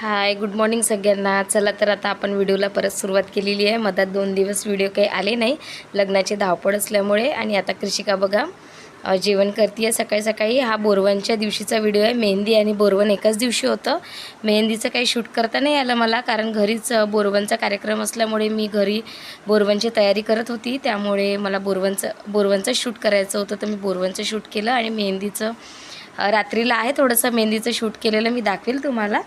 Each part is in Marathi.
हाय गुड मॉर्निंग सगळ्यांना. चला तर आता आपण व्हिडिओला परत सुरुवात केलेली आहे. मधात दोन दिवस व्हिडिओ काही आले नाही. लग्नाची धावपळ असल्यामुळे आणि आता कृषिका बघा जेवण करते सकाळी सकाळी. हा बोरवनच्या दिवशीचा व्हिडिओ आहे. मेहंदी आणि बोरवन एकाच दिवशी होतं. मेहंदीचं काही शूट करता नाही आलं मला कारण घरीच बोरवनचा कार्यक्रम असल्यामुळे मी घरी बोरवनची तयारी करत होती. त्यामुळे मला बोरवनचं बोरवनचं शूट करायचं होतं. तर मी बोरवनचं शूट केलं आणि मेहंदीचं रात्रीला आहे. थोडंसं मेहंदीचं शूट केलेलं मी दाखवेल तुम्हाला.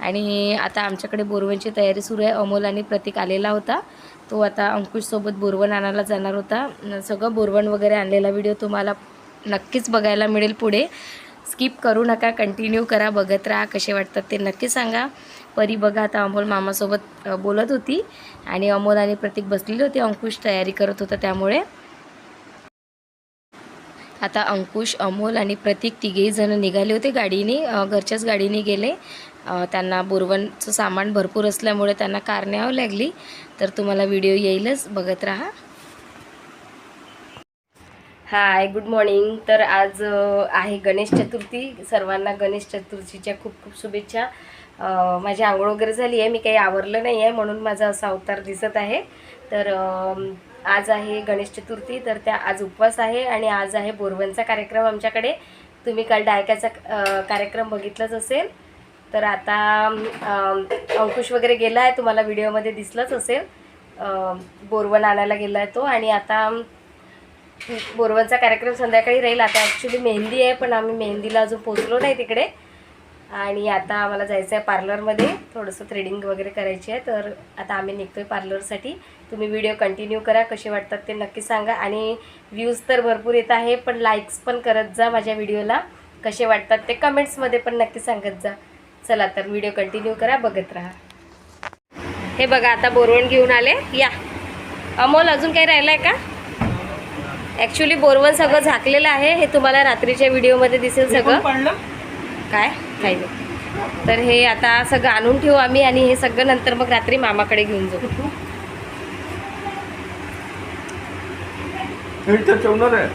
आणि आता आमच्याकडे बोरवनची तयारी सुरू आहे. अमोल आणि प्रतीक आलेला होता. तो आता अंकुशसोबत बोरवण आणायला जाणार होता. सगळं बोरवण वगैरे आणलेला व्हिडिओ तुम्हाला नक्कीच बघायला मिळेल पुढे. स्किप करू नका. कंटिन्यू करा. बघत राहा. कसे वाटतात ते नक्की सांगा. परी बघा. आता अमोल मामासोबत बोलत होती. आणि अमोल आणि प्रतीक बसलेले होते. अंकुश तयारी करत होता त्यामुळे. आता अंकुश अमोल आणि प्रतीक तिघेही जण निघाले होते गाडीने घरच्याच गाडीने गेले. त्यांना बोरवनचं सामान भरपूर असल्यामुळे त्यांना कार न्यावं लागली. तर तुम्हाला व्हिडिओ येईलच बघत राहा. Hi good morning. तर आज आहे गणेश चतुर्थी. सर्वांना गणेश चतुर्थीच्या खूप खूप शुभेच्छा. माझी आंघोळ वगैरे झाली आहे. मी काही आवरलं नाही आहे म्हणून माझा असा अवतार दिसत आहे. तर आज आहे गणेश चतुर्थी तर त्या आज उपवास आहे आणि आज आहे बोरवनचा कार्यक्रम आमच्याकडे. तुम्ही काल डायकाचा कार्यक्रम बघितलाच असेल. तर आता अंकुश वगैरे गेला आहे तुम्हाला व्हिडिओमध्ये दिसलंच असेल. बोरवन आणायला गेला आहे तो आणि आता बोरवनचा कार्यक्रम संध्याकाळी राहील. आता ॲक्च्युली मेहंदी आहे पण आम्ही मेहंदीला अजून पोचलो नाही तिकडे. आणि आता आम्हाला जायचं आहे पार्लरमध्ये. थोडंसं थ्रेडिंग वगैरे करायची आहे. तर आता आम्ही निघतो आहे पार्लरसाठी. तुम्ही व्हिडिओ कंटिन्यू करा. कसे वाटतात ते नक्की सांगा. आणि व्ह्यूज तर भरपूर येत आहे पण लाईक्स पण करत जा माझ्या व्हिडिओला कसे वाटतात ते कमेंट्समध्ये पण नक्की सांगत जा. चला तर व्हिडिओ कंटिन्यू करा. बघत राहा. हे बघा आता बोरवण घेऊन आले. या. अमोल अजून काही राहिलं आहे का? ॲक्च्युली बोरवण सगळं झाकलेलं आहे. हे तुम्हाला रात्रीच्या व्हिडिओमध्ये दिसेल सगळं. काय? काही तर हे आता सगळं आणून ठेवू आम्ही आणि हे सगळं नंतर मग रात्री मामाकडे घेऊन जाऊ. ठेवणार आहे.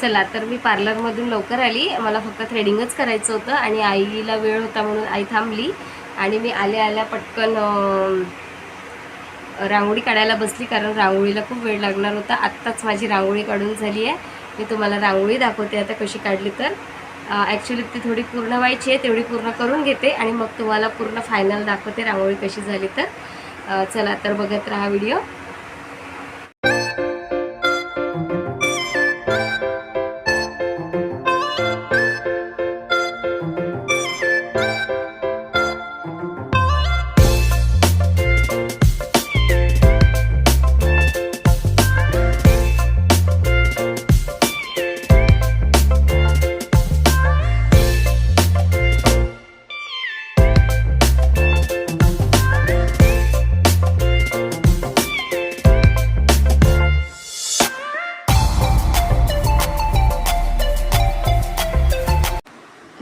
चला तर मी पार्लरमधून लवकर आली. मला फक्त थ्रेडिंगच करायचं होतं आणि आईला वेळ होता म्हणून आई थांबली. आणि मी आल्या आल्या पटकन रांगोळी काढायला बसली कारण रांगोळीला खूप वेळ लागणार होता. आत्ताच माझी रांगोळी काढून झाली आहे. मी तुम्हाला रांगोळी दाखवते आता कशी काढली तर. ॲक्च्युली ती थोडी पूर्ण व्हायची आहे तेवढी पूर्ण करून घेते आणि मग तुम्हाला पूर्ण फायनल दाखवते रांगोळी कशी झाली तर. चला तर बघत राहा व्हिडिओ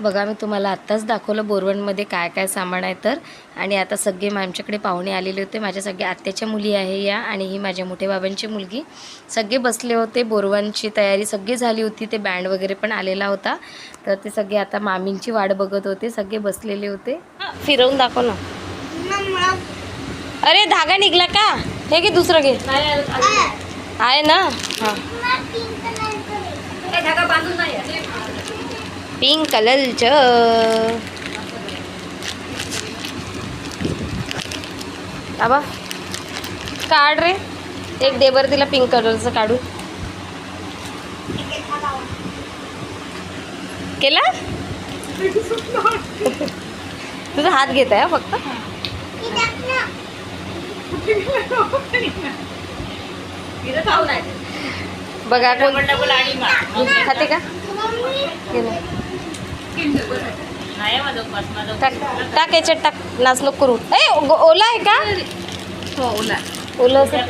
बघा मी तुम्हाला आत्ताच दाखवलं बोरवणमध्ये काय काय सामान आहे तर. आणि आता सगळे आमच्याकडे पाहुणे आलेले होते. माझ्या सगळ्या आत्याच्या मुली आहे या आणि ही माझ्या मोठ्या बाबांची मुलगी. सगळे बसले होते बोरवणची तयारी सगळी झाली होती. ते बँड वगैरे पण आलेला होता. तर ते सगळे आता मामींची वाट बघत होते. सगळे बसलेले होते. फिरवून दाखव ना. अरे धागा निघला का? हे घे दुसरं घे. आहे. ना? हां. पिंक कलरचं आबा काढ रे एक देवर तिला पिंक कलरचं काढू केला तुझा हात घेत आहे फक्त बघा कोण खाते का घे टाक टाक याच्यात टाक नाच नको करू. ए गो- ओला आहे का? हो ओला. ओला असेल.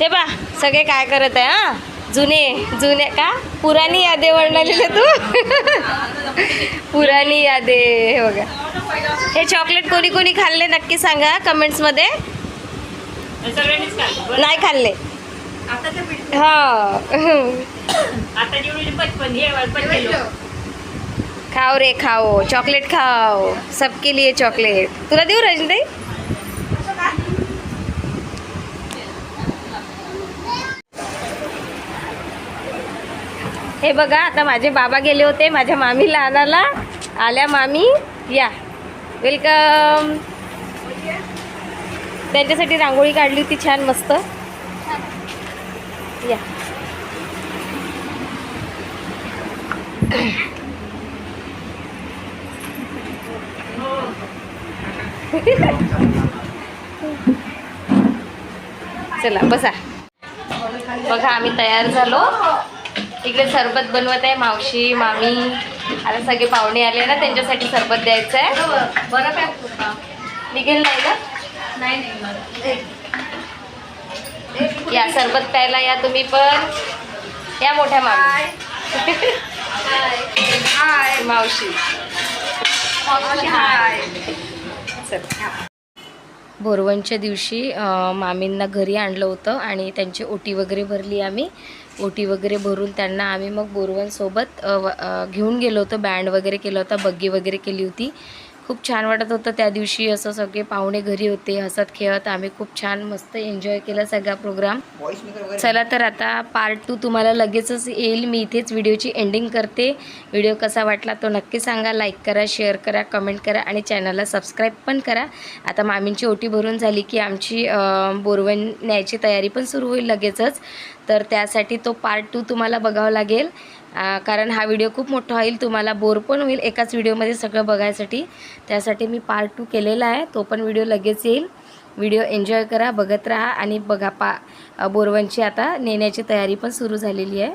ते बा सगळे काय करत आहे हा? जुने जुने का? पुराणी यादे वर्णलेले तू? पुराणी यादे हे बघा. हे चॉकलेट कोणी कोणी खाल्ले नक्की सांगा कमेंट्समध्ये. नाही खाल्ले. हा. आता जेवढे पचपन हे पचपन. खाओ रे खाओ. चॉकलेट खाओ. सबके लिए चॉकलेट. तुला देऊ रजनी हे बघा आता माझे बाबा गेले होते माझ्या मामीला आणायला. आल्या मामी. या. वेलकम त्यांच्यासाठी रांगोळी काढली होती छान मस्त. या. चला बसा. बघा आम्ही तयार झालो. इकडे सरबत बनवत आहे मावशी मामी. आता सगळे पाहुणे आले ना त्यांच्यासाठी सरबत द्यायचं आहे. बरं काय निघेल नाही ना? नाही या सरबत प्यायला या तुम्ही पण. या मोठ्या मामी. मावशी. चल. बोरवनच्या दिवशी मामींना घरी आणलं होतं आणि त्यांची ओटी वगैरे भरली आम्ही. ओटी वगैरे भरून त्यांना आम्ही मग अ, घेऊन गेलो होतो. बँड वगैरे केलं होतं. बग्गी वगैरे केली होती. खूप छान वाटत होतं त्या दिवशी असं सगळे पाहुणे घरी होते हसत खेळत. आम्ही खूप छान मस्त एन्जॉय केला सगळा प्रोग्राम चला तर आता पार्ट टू तुम्हाला लगेचच येईल. मी इथेच व्हिडिओची एंडिंग करते. व्हिडिओ कसा वाटला तो नक्की सांगा. लाईक करा शेअर करा कमेंट करा आणि चॅनलला सबस्क्राईब पण करा. आता मामींची ओटी भरून झाली की आमची बोरवण न्यायची तयारी पण सुरू होईल लगेचच. तर त्यासाठी तो पार्ट टू तुम्हाला बघावं लागेल. कारण हा व्हिडिओ खूप मोठा होईल तुम्हाला बोर पण होईल एकाच व्हिडिओमध्ये सगळं बघायसाठी. त्यासाठी मी पार्ट टू केलेला आहे तो पण व्हिडिओ लगेच येईल. व्हिडिओ एन्जॉय करा बघत राहा आणि बघा पा बोरवनची आता नेण्याची तयारी पण सुरू झालेली आहे.